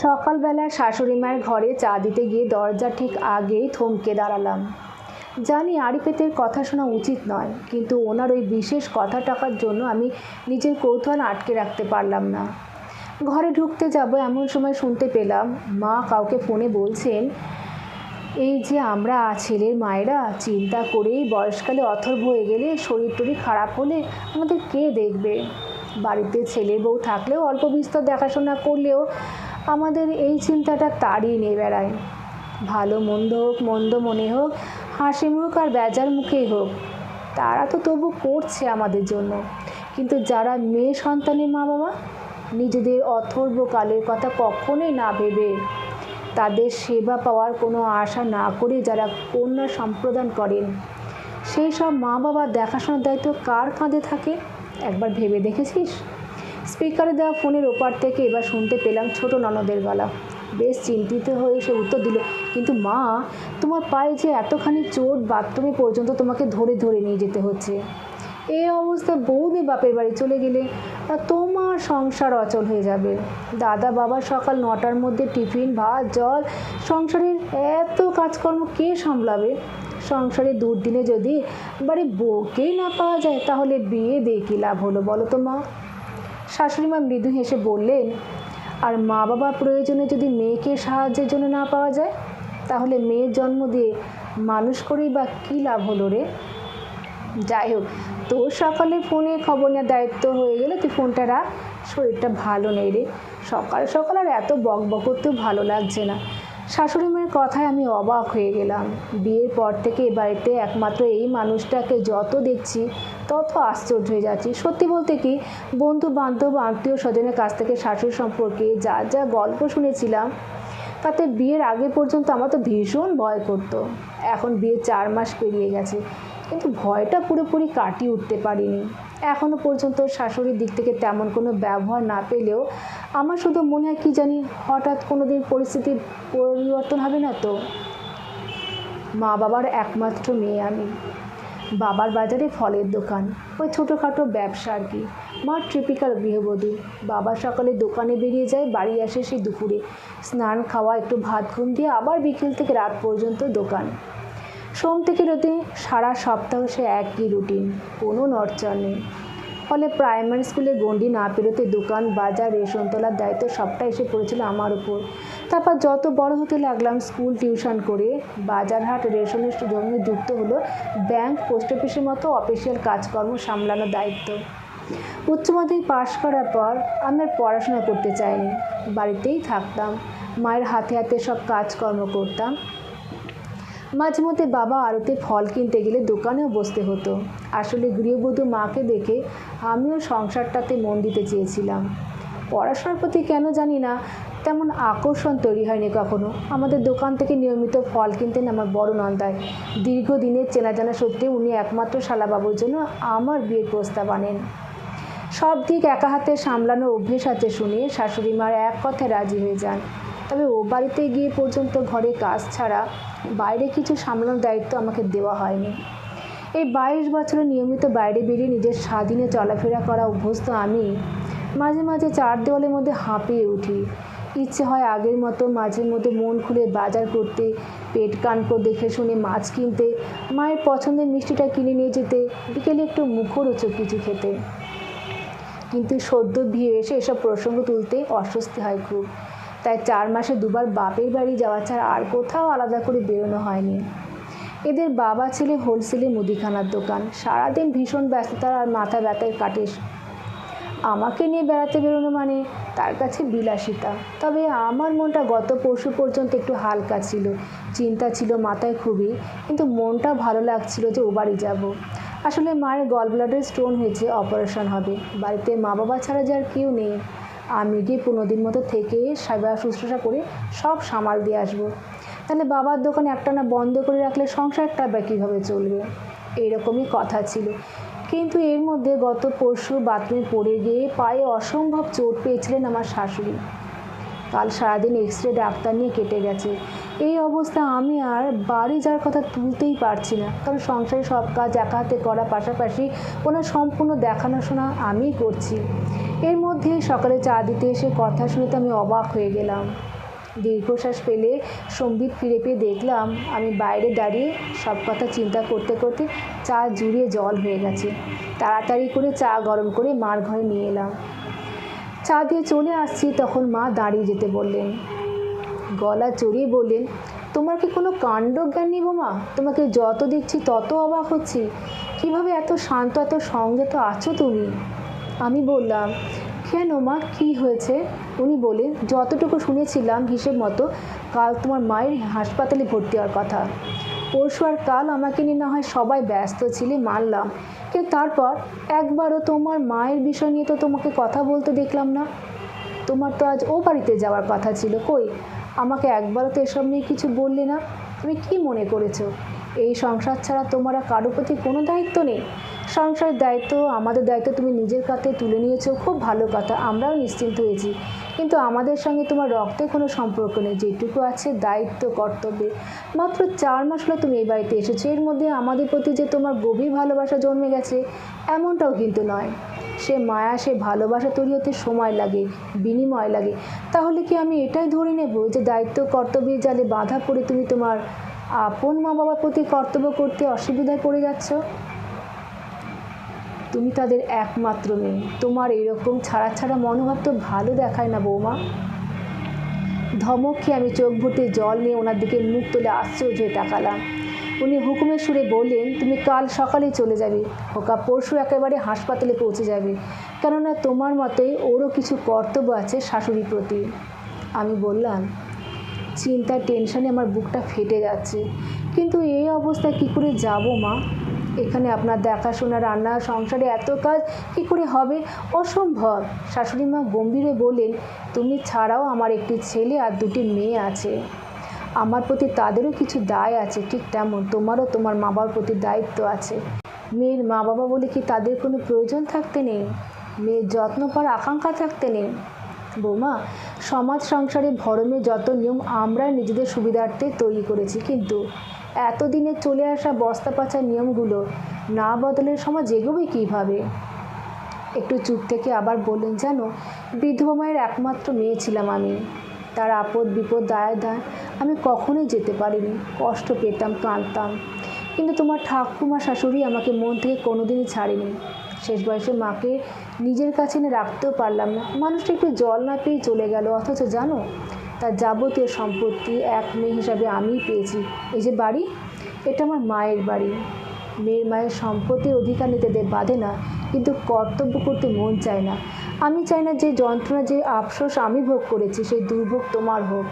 সকালবেলা শাশুড়ি মায়ের ঘরে চা দিতে গিয়ে দরজা ঠিক আগেই থমকে দাঁড়ালাম। জানি আরিফেতের কথা শোনা উচিত নয়, কিন্তু ওনার ওই বিশেষ কথা টাকার জন্য আমি নিজের কৌতূহল আটকে রাখতে পারলাম না। ঘরে ঢুকতে যাব এমন সময় শুনতে পেলাম, মা কাউকে ফোনে বলছেন, এই যে আমরা ছেলের মায়েরা, চিন্তা করেই বয়সকালে অথর্ব হয়ে গেলে শরীর টরীর খারাপ হলে আমাদের কে দেখবে? বাড়িতে ছেলের বউ থাকলেও অল্প বিস্তর দেখাশোনা করলেও আমাদের এই চিন্তাটা তাড়িয়ে নিয়ে বেড়ায়। ভালো মন্দ হোক, মন্দ মনে হোক, হাসি মুখ আর বেজার মুখেই হোক, তারা তো তবু করছে আমাদের জন্য। কিন্তু যারা মেয়ে সন্তানের মা বাবা নিজেদের অথর্ব কালের কথা কখনোই না ভেবে, তাদের সেবা পাওয়ার কোনো আশা না করে যারা কন্যা সম্প্রদান করেন, সেই সব মা বাবার দেখাশোনার দায়িত্ব কার কাঁধে থাকে? একবার ভেবে দেখেছিস? স্পিকারে দেওয়া ফোনের ওপার থেকে এবার শুনতে পেলাম ছোট ননদের গলা। বেশ চিন্তিত হয়ে সে উত্তর দিল, কিন্তু মা, তোমার পায়ে যে এতখানি চোট বাথরুমে পর্যন্ত তোমাকে ধরে ধরে নিয়ে যেতে হচ্ছে। এ অবস্থায় বৌদি বাপের বাড়ি চলে গেলে তোমার সংসার অচল হয়ে যাবে। দাদা বাবা সকাল নটার মধ্যে টিফিন, ভাত, জল, সংসারের এত কাজকর্ম কে সামলাবে? সংসারে দুর্দিনে যদি বাড়ি বউকেই না পাওয়া যায়, তাহলে বিয়ে দিয়ে কী লাভ হলো বলো তো মা? শাশুড়ি মা মৃদু হেসে বললেন, আর মা বাবা প্রয়োজনে যদি মেয়েকে সাহায্যের জন্য না পাওয়া যায়, তাহলে মেয়ের জন্ম দিয়ে মানুষ করেই বা কী লাভ হলো রে? যাই হোক, তোর সকালে ফোনে খবর নেওয়ার দায়িত্ব হয়ে গেলে তুই ফোনটা রাখ, শরীরটা ভালো নেই রে। সকাল সকাল আর এত বক বক করতেও ভালো লাগছে না। শাশুড়ি মায়ের কথায় আমি অবাক হয়ে গেলাম। বিয়ের পর থেকে এ বাড়িতে একমাত্র এই মানুষটাকে যত দেখছি, তত আশ্চর্য হয়ে যাচ্ছি। সত্যি বলতে কি বন্ধু বান্ধব আত্মীয় স্বজনের কাছ থেকে শাশুড়ি সম্পর্কে যা যা গল্প শুনেছিলাম, তাতে বিয়ের আগে পর্যন্ত আমার তো ভীষণ ভয় করতো। এখন বিয়ে চার মাস পেরিয়ে গেছে, কিন্তু ভয়টা পুরোপুরি কাটিয়ে উঠতে পারিনি। এখনও পর্যন্ত শাশুড়ির দিক থেকে তেমন কোনো ব্যবহার না পেলেও আমার শুধু মনে হয় কি জানি হঠাৎ কোনো দিন পরিস্থিতির পরিবর্তন হবে না তো। মা বাবার একমাত্র মেয়ে আমি। বাবার বাজারে ফলের দোকান, ওই ছোটোখাটো ব্যবসা আর কি। মা ট্রিপিক্যাল গৃহবধূ। বাবা সকালে দোকানে বেরিয়ে যায়, বাড়ি আসে সেই দুপুরে। স্নান খাওয়া, একটু ভাত ঘুম দিয়ে আবার বিকেল থেকে রাত পর্যন্ত দোকান। সোম থেকে রতি সারা সপ্তাহ সে একই রুটিন কোনো নড়চড় নেই। ফলে প্রাইমারি স্কুলে গণ্ডি না পেরোতে দোকান, বাজার, রেশন তোলার দায়িত্ব সবটা এসে পড়েছিল আমার উপর। তারপর যত বড় হতে লাগলাম স্কুল টিউশন করে বাজারহাট রেশনের জন্য যুক্ত হলো ব্যাংক পোস্ট অফিসের মতো অফিসিয়াল কাজকর্ম সামলানোর দায়িত্ব। উচ্চ মাধ্যমিক পাশ করার পর আমি আর পড়াশোনা করতে চাইনি। বাড়িতেই থাকতাম, মায়ের হাতে হাতে সব কাজকর্ম করতাম। মাঝে মধ্যে বাবা আড়তে ফল কিনতে গেলে দোকানেও বসতে হতো। আসলে গৃহবধূ মাকে দেখে আমিও সংসারটাতে মন দিতে চেয়েছিলাম। পড়াশোনার প্রতি কেন জানি না, তেমন আকর্ষণ তৈরি হয়নি কখনো। আমাদের দোকান থেকে নিয়মিত ফল কিনতেন আমার বড় নন্দায় দীর্ঘদিনের চেনা জানা সত্যি উনি একমাত্র শালাবাবুর জন্য আমার বিয়ের প্রস্তাব আনেন। সব দিক একা হাতে সামলানোর অভ্যেস আছে শুনে শাশুড়ি মার এক কথায় রাজি হয়ে যান। তবে ও বাড়িতে গিয়ে পর্যন্ত ঘরে কাজ ছাড়া বাইরে কিছু সামলানোর দায়িত্ব আমাকে দেওয়া হয়নি। এই বাইশ বছরে নিয়মিত বাইরে বেরিয়ে নিজের স্বাধীনে চলাফেরা করা অভ্যস্ত আমি মাঝে মাঝে চার দেওয়ালের মধ্যে হাঁপিয়ে উঠি। ইচ্ছে হয় আগের মতো মাঝে মধ্যে মন খুলে বাজার করতে, পেট কানকো দেখে শুনে মাছ কিনতে, মায়ের পছন্দের মিষ্টিটা কিনে নিয়ে যেতে, বিকেলে একটু মুখরোচক কিছু খেতে। কিন্তু সদ্য বিয়ে এসে এসব প্রসঙ্গ তুলতে অস্বস্তি হয় খুব। তাই চার মাসে দুবার বাপের বাড়ি যাওয়া ছাড়া আর কোথাও আলাদা করে বেরোনো হয়নি। এদের বাবা ছেলে হোলসেলে মুদিখানার দোকান। সারাদিন ভীষণ ব্যস্ততার আর মাথা ব্যথায় কাটে। আমাকে নিয়ে বেড়াতে বেরোনো মানে তার কাছে বিলাসিতা। তবে আমার মনটা গত পরশু পর্যন্ত একটু হালকা ছিল। চিন্তা ছিল মাথায় খুবই, কিন্তু মনটা ভালো লাগছিল যে ও বাড়ি যাব। আসলে মায়ের গল ব্লাডের স্টোন হয়েছে অপারেশন হবে। বাড়িতে মা বাবা ছাড়া যার কেউ নেই। আমি গিয়ে পনেরো দিন মতো থেকে সেবা শুশ্রূষা করে সব সামাল দিয়ে আসব। তাহলে বাবার দোকানে একটা না বন্ধ করে রাখলে সংসারটা বা কীভাবে চলবে? এইরকমই কথা ছিল। কিন্তু এর মধ্যে গত পরশু বাথরুমে পড়ে গিয়ে পায়ে অসম্ভব চোট পেয়েছিলেন আমার শাশুড়ি। কাল সারাদিন এক্স রে ডাক্তার নিয়ে কেটে গেছে। এই অবস্থা আমি আর বাড়ি যাওয়ার কথা তুলতেই পারছি না। কারণ সংসারে সব কাজ একা হাতে করার পাশাপাশি ওনার সম্পূর্ণ দেখাশোনা আমিই করছি। এর মধ্যে মধ্যে সকালে চা দিতে এসে কথা শুনে তো আমি অবাক হয়ে গেলাম। দীর্ঘশ্বাস পেলে সম্বিত ফিরে পেয়ে দেখলাম, আমি বাইরে দাঁড়িয়ে সব কথা চিন্তা করতে করতে চা জুড়িয়ে জল হয়ে গেছে। তাড়াতাড়ি করে চা গরম করে মার ঘরে নিয়ে এলাম। চা দিয়ে চলে আসছি, তখন মা দাঁড়িয়ে যেতে বললেন। গলা চড়িয়ে বললেন, তোমার কি কোনো কাণ্ড জ্ঞান নেই বোমা? তোমাকে যত দেখছি তত অবাক হচ্ছি। কীভাবে এত শান্ত, এত সংযত আছো তুমি? আমি বললাম কেন মা? কি হয়েছে? উনি বলেন যতটুকু শুনেছিলাম হিসেব মতো, কাল তোমার মায়ের হাসপাতালে ভর্তি হওয়ার কথা। পরশু আর কাল আমাকে নিয়ে না হয় সবাই ব্যস্ত ছিলে, মানলাম। কিন্তু তারপর একবারও তোমার মায়ের বিষয় নিয়ে তো তোমাকে কথা বলতে দেখলাম না। তোমার তো আজ ও বাড়িতে যাওয়ার কথা ছিল, কই? আমাকে একবারও তো এসব নিয়ে কিছু বললে না। তুমি কি মনে করেছ? এই সংসার ছাড়া তোমার আর কারোর প্রতি কোনো দায়িত্ব নেই। সংসারের দায়িত্ব, আমাদের দায়িত্ব তুমি নিজের কাছে তুলে নিয়েছো, খুব ভালো কথা, আমরাও নিশ্চিন্ত হয়েছি। কিন্তু আমাদের সঙ্গে তোমার রক্তে কোনো সম্পর্ক নেই, যেটুকু আছে দায়িত্ব, কর্তব্যে। মাত্র চার মাস হলো তুমি এই বাড়িতে এসেছ, এর মধ্যে আমাদের প্রতি যে তোমার গভীর ভালোবাসা জন্মে গেছে, এমনটাও কিন্তু নয়। সে মায়া, সে ভালোবাসা তৈরি হতে সময় লাগে, বিনিময় লাগে। তাহলে কি আমি এটাই ধরে নেব যে দায়িত্ব, কর্তব্যের জালে বাধা পড়ে তুমি তোমার আপন মা বাবার প্রতি কর্তব্য করতে অসুবিধায় পড়ে যাচ্ছ? তুমি তাদের একমাত্র মেয়ে। তোমার এরকম ছাড়া ছাড়া মনোভাব তো ভালো দেখায় না বৌমা। ধমক খেয়ে আমি চোখ ভর্তি জল নিয়ে ওনার দিকে মুখ তুলে আশ্চর্য হয়ে তাকালাম। উনি হুকুমের সুরে বললেন, তুমি কাল সকালে চলে যাবে। ওকা পরশু একেবারে হাসপাতালে পৌঁছে যাবে। কেননা তোমার মতে ওরও কিছু কর্তব্য আছে শাশুড়ির প্রতি। আমি বললাম, চিন্তার টেনশনে আমার বুকটা ফেটে যাচ্ছে। কিন্তু এই অবস্থায় কী করে যাব মা? এখানে আপনার দেখাশোনা, রান্না, সংসারে এত কাজ, কী করে হবে? অসম্ভব। শাশুড়ি মা গম্ভীরে বললেন, তুমি ছাড়াও আমার একটি ছেলে আর দুটি মেয়ে আছে। আমার প্রতি তাদেরও কিছু দায় আছে, ঠিক তেমন। তোমারও তোমার মা বাবার প্রতি দায়িত্ব আছে। মেয়ের মা বাবা বলে কি তাদের কোনো প্রয়োজন থাকতে নেই? মেয়ের যত্ন পাওয়ার আকাঙ্ক্ষা থাকতে নেই? বৌমা, সমাজ সংসারে ভরমে যত নিয়ম আমরা নিজেদের সুবিধার্থে তৈরি করেছি, কিন্তু এতদিনে চলে আসা বস্তা পাচার নিয়মগুলো না বদলের সমাজ এগোবে কীভাবে? একটু চুপ থেকে আবার বললেন, জানো, বিধবা মায়ের একমাত্র মেয়ে ছিলাম আমি। তার আপদ বিপদ দায় দায় আমি কখনোই যেতে পারিনি। কষ্ট পেতাম, কাঁদতাম। কিন্তু তোমার ঠাকুমা শাশুড়ি আমাকে মন থেকে কোনোদিনই ছাড়েনি। শেষ বয়সে মাকে নিজের কাছে এনে রাখতেও পারলাম না। মানুষটা একটু জল না পেয়েই চলে গেল। অথচ জানো তার যাবতীয় সম্পত্তি এক মেয়ে হিসাবে আমিই পেয়েছি। এই যে বাড়ি, এটা আমার মায়ের বাড়ি। মেয়ের মায়ের সম্পত্তির অধিকার নিতে দে বাঁধে না, কিন্তু কর্তব্য করতে মন চায় না। আমি চাই না যে যন্ত্রণা, যে আফসোস আমি ভোগ করেছি, সেই দুর্ভোগ তোমার হোক।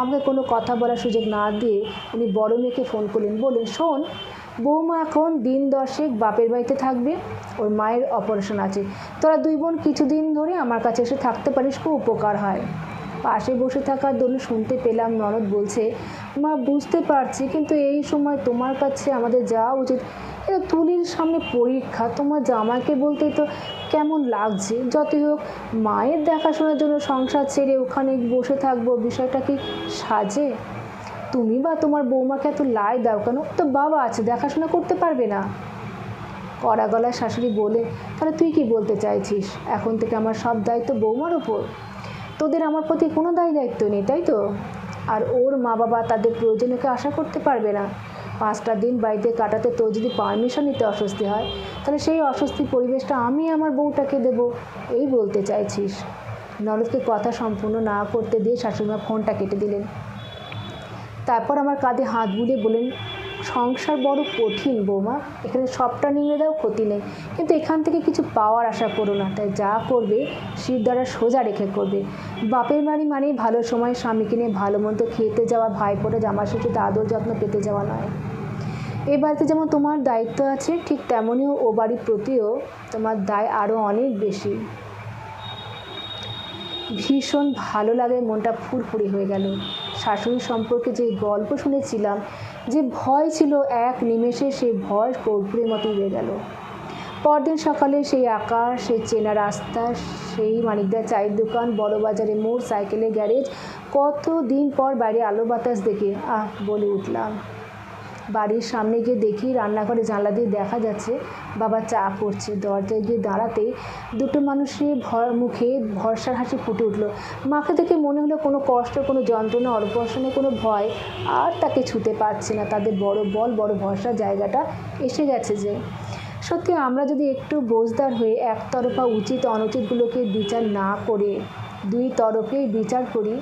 আমাকে কোনো কথা বলার সুযোগ না দিয়ে উনি বড় মেয়েকে ফোন করলেন। বললেন, শোন, বৌমা এখন দিন দশেক বাপের বাড়িতে থাকবে, ওর মায়ের অপারেশন আছে। তোরা দুই বোন কিছুদিন ধরে আমার কাছে এসে থাকতে পারিস, খুব উপকার হয়। পাশে বসে থাকার দরুন শুনতে পেলাম, ননদ বলছে, মা, বুঝতে পারছি, কিন্তু এই সময় তোমার কাছে আমাদের যাওয়া উচিত। এটা তুলির সামনে পরীক্ষা, তোমার জামাকে বলতে তো কেমন লাগছে। যতই হোক, মায়ের দেখাশোনার জন্য সংসার ছেড়ে ওখানে বসে থাকব, বিষয়টা কি সাজে? তুমি বা তোমার বৌমাকে এত লাই দাও কেন? তো বাবা আছে, দেখাশোনা করতে পারবে না। কড়া গলায় শাশুড়ি বলে, তাহলে তুই কি বলতে চাইছিস? এখন থেকে আমার সব দায়িত্ব বৌমার ওপর তোদের আমার প্রতি কোনো দায় দায়িত্ব নেই, তাই তো? আর ওর মা বাবা তাদের প্রয়োজনীয়কে আশা করতে পারবে না। পাঁচটা দিন বাড়িতে কাটাতে তোর যদি পারমিশন নিতে অস্বস্তি হয়, তাহলে সেই অস্বস্তি পরিবেশটা আমি আমার বউটাকে দেব, এই বলতে চাইছিস। নরদকে কথা সম্পূর্ণ না করতে দিয়ে শাশুড়িমা ফোনটা কেটে দিলেন। তারপর আমার কাঁধে হাত বুলিয়ে বলেন সংসার বড় কঠিন, বৌমা। এখানে সবটা নিয়ে দাও, ক্ষতি নেই। কিন্তু এখান থেকে কিছু পাওয়ার আশা করো না। তাই যা করবে, শির দ্বারা সোজা রেখে করবে। বাপের বাড়ি মানেই ভালো সময়, স্বামীকে নিয়ে ভালো মতো খেতে যাওয়া ভাই পরে জামা শ্বশুরতে আদর যত্ন পেতে যাওয়া নয়। এ বাড়িতে যেমন তোমার দায়িত্ব আছে, ঠিক তেমনই ও বাড়ির প্রতিও তোমার দায় আরও অনেক বেশি। ভীষণ ভালো লাগে, মনটা ফুরফুরি হয়ে গেল। শাশুড়ি সম্পর্কে যে গল্প শুনেছিলাম, যে ভয় ছিল এক নিমেষে সেই ভয় কর্পূরের মতো উড়ে গেল। পরদিন সকালে সেই আকাশ, সেই চেনা রাস্তা, সেই মানিকদার চায়ের দোকান বড় বাজারে মোড় সাইকেলের গ্যারেজ কত দিন পর বাইরে আলো বাতাস দেখে, আহ, বলে উঠলাম। বাড়ির সামনে গিয়ে দেখি রান্নাঘরে জানলা দিয়ে দেখা যাচ্ছে বাবা চা করছে। দরজায় গিয়ে দাঁড়াতেই দুটো মানুষের ভর মুখে ভরসার হাসি ফুটে উঠল। মাকে দেখে মনে হলো কোনো কষ্ট, কোনো যন্ত্রণা অল্পর্শনে কোনো ভয় আর তাকে ছুতে পারছে না। তাদের বড় বল, বড় ভরসার জায়গাটা এসে গেছে যে সত্যি আমরা যদি একটু বোঝদার হয়ে একতরফা উচিত অনুচিতগুলোকে বিচার না করে দুই তরফেই বিচার করি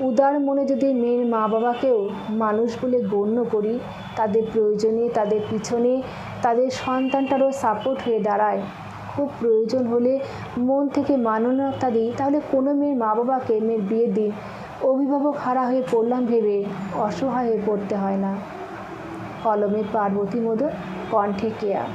উদার মনে যদি মেয়ের মা বাবাকেও মানুষ বলে গণ্য করি, তাদের প্রয়োজনে, তাদের পিছনে, তাদের সন্তানটারও সাপোর্ট হয়ে দাঁড়ায়। খুব প্রয়োজন হলে মন থেকে মানবতা দিই, তাহলে কোনো মেয়ের মা বাবাকে মেয়ের বিয়ে দিন অভিভাবক হারা হয়ে পড়লাম ভেবে অসহায় হয়ে পড়তে হয় না। কলমে পার্বতী মধুর কণ্ঠে কেয়া।